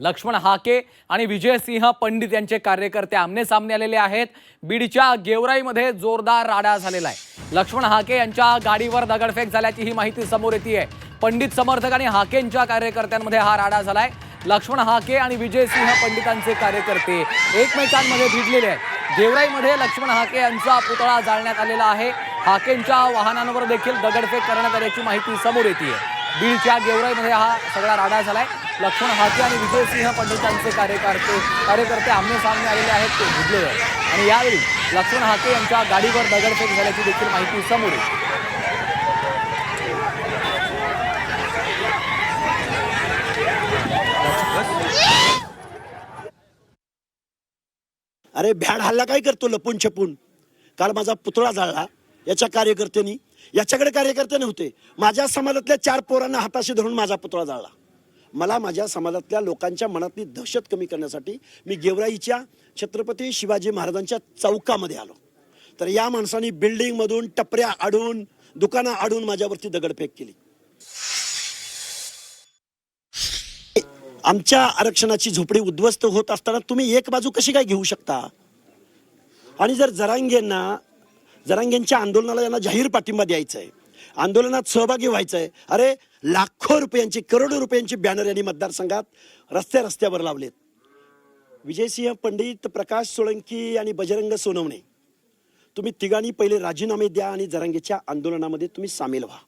लक्ष्मण हाके आणि विजयसिंह पंडित यांचे कार्यकर्ते आमने सामने आलेले आहेत. बीडच्या गेवराईमध्ये जोरदार राडा झालेला आहे. लक्ष्मण हाके यांच्या गाडीवर दगडफेक झाल्याची ही माहिती समोर येते पंडित समर्थक आणि हाकेंच्या कार्यकर्त्यांमध्ये हा राडा झालाय. लक्ष्मण हाके आणि विजयसिंह पंडितांचे कार्यकर्ते एकमेकांमध्ये भिडलेले आहेत. गेवराईमध्ये लक्ष्मण हाके यांचा पुतळा जाळण्यात आलेला आहे. हाकेंच्या वाहनांवर देखील दगडफेक करण्यात आल्याची माहिती समोर येते बीडच्या गेवराईमध्ये हा सगळा राडा झालाय. लक्ष्मण हाके आणि विजयसिंह पंडितांचे कार्यकर्ते कार्यकर्ते आमने सामने आलेले आहेत ते भिडलेले आहेत. आणि यावेळी लक्ष्मण हाके यांच्या गाडीवर दगडफेक झाल्याची देखील माहिती समोर येते. अरे भ्याड हल्ला काय करतो लपून छपून? काल माझा पुतळा जाळला. याच्या कार्यकर्त्यांनी याच्याकडे कार्यकर्ते नव्हते. माझ्या समाजातल्या चार पोरांना हाताशी धरून माझा पुतळा जाळला. मला माझ्या समाजातल्या लोकांच्या मनातली दहशत कमी करण्यासाठी मी गेवराईच्या छत्रपती शिवाजी महाराजांच्या चौकामध्ये आलो. तर या माणसाने बिल्डिंगमधून टपऱ्या आडून दुकानं आडून माझ्यावरती दगडफेक केली. आमच्या आरक्षणाची झोपडी उद्ध्वस्त होत असताना तुम्ही एक बाजू कशी काय घेऊ शकता? आणि जर जरांगेंना जरांगेंच्या आंदोलनाला यांना जाहीर पाठिंबा द्यायचा आहे आंदोलनात सहभागी व्हायचं आहे अरे लाखो रुपयांची करोडो रुपयांची बॅनर यांनी मतदारसंघात रस्त्या रस्त्यावर लावलेत. विजयसिंह पंडित प्रकाश सोळंकी आणि बजरंग सोनवणे. तुम्ही तिघांनी पहिले राजीनामे द्या आणि जरांगेच्या आंदोलनामध्ये तुम्ही सामील व्हा.